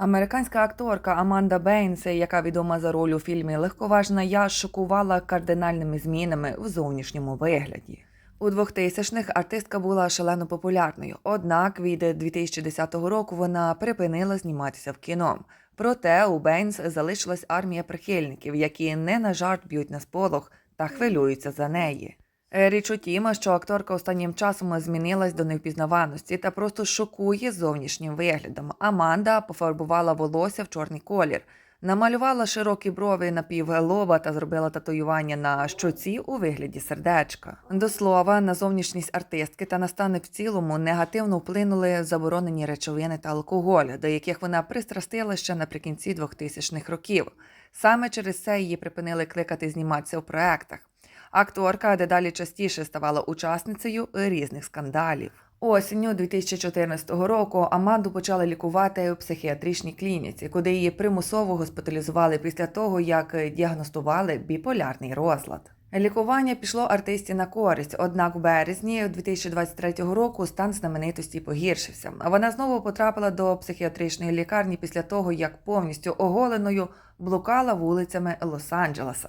Американська акторка Аманда Бейнс, яка відома за роль у фільмі Легковажна я, шокувала кардинальними змінами в зовнішньому вигляді. У 2000-х артистка була шалено популярною, однак від 2010 року вона припинила зніматися в кіно. Проте у Бейнс залишилась армія прихильників, які не на жарт б'ють на сполох та хвилюються за неї. Е, Річ у тім, що акторка останнім часом змінилась до невпізнаваності та просто шокує зовнішнім виглядом. Аманда пофарбувала волосся в чорний колір, намалювала широкі брови на півлоба та зробила татуювання на щоці у вигляді сердечка. До слова, на зовнішність артистки та на стани в цілому негативно вплинули заборонені речовини та алкоголь, до яких вона пристрастила ще наприкінці 2000-х років. Саме через це її припинили кликати зніматися у проектах. Акторка дедалі частіше ставала учасницею різних скандалів. Осінню 2014 року Аманду почали лікувати у психіатричній клініці, куди її примусово госпіталізували після того, як діагностували біполярний розлад. Лікування пішло артисті на користь, однак в березні 2023 року стан знаменитості погіршився. Вона знову потрапила до психіатричної лікарні після того, як повністю оголеною блукала вулицями Лос-Анджелеса.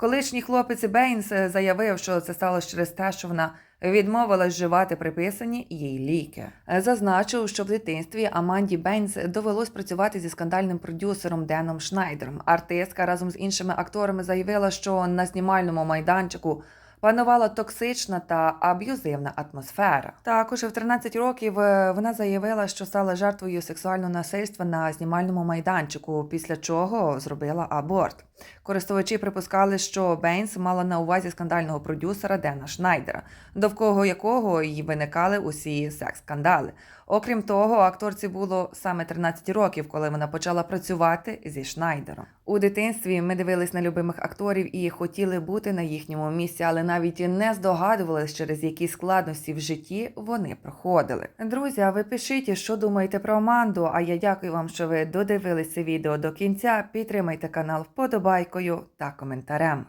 Колишній хлопець Бейнс заявив, що це сталося через те, що вона відмовилась вживати приписані їй ліки. Зазначив, що в дитинстві Аманді Бейнс довелось працювати зі скандальним продюсером Деном Шнайдером. Артистка разом з іншими акторами заявила, що на знімальному майданчику панувала токсична та аб'юзивна атмосфера. Також в 13 років е, вона заявила, що стала жертвою сексуального насильства на знімальному майданчику, після чого зробила аборт. Користувачі припускали, що Бейнс мала на увазі скандального продюсера Дена Шнайдера, довкола якого й виникали усі секс-скандали. Окрім того, акторці було саме 13 років, коли вона почала працювати зі Шнайдером. У дитинстві ми дивились на любимих акторів і хотіли бути на їхньому місці, але навіть і не здогадувались, через які складності в житті вони проходили. Друзі, а ви пишіть, що думаєте про Аманду. А я дякую вам, що ви додивилися відео до кінця. Підтримайте канал вподобайкою та коментарем.